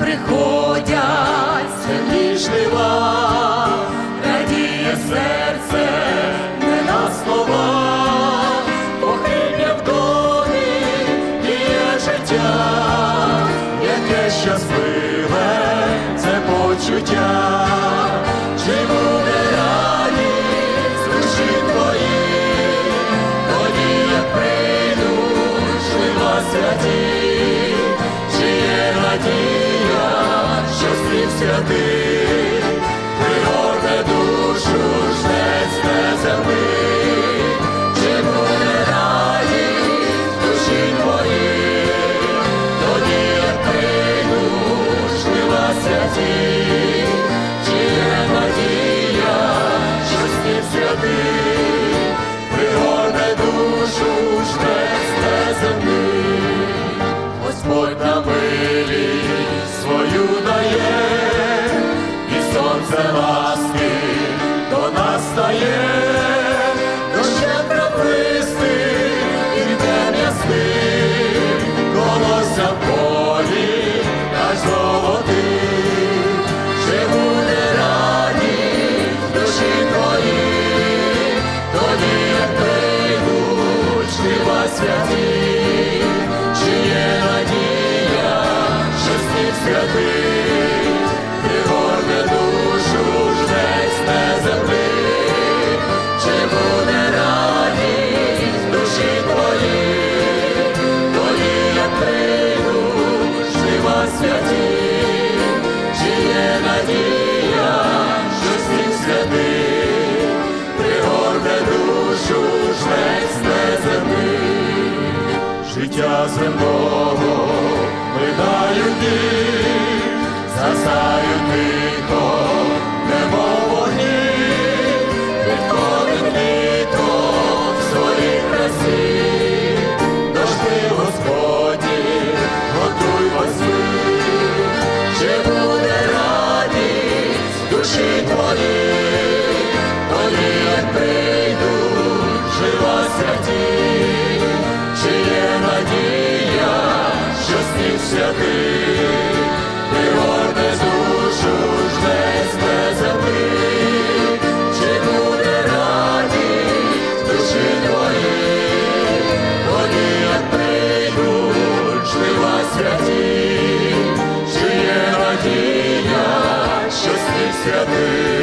приходять сильні жнива, радіє серце не на слова, похибля в домі є життя, яке щасливе це почуття, Yeah. Сонце ласки до нас стає, дощем днем ясним, колося полі аж золотий, чи буде радість душі твої, тоді як прийдуть жнива святі, чи є надія, що слід святий, життя земного. Минають дні, засають тихо, святий, пригорне душу жнець неземний, чи буде радість душі твої, тоді як прийдуть жнива святі, є надія, що сніг святий,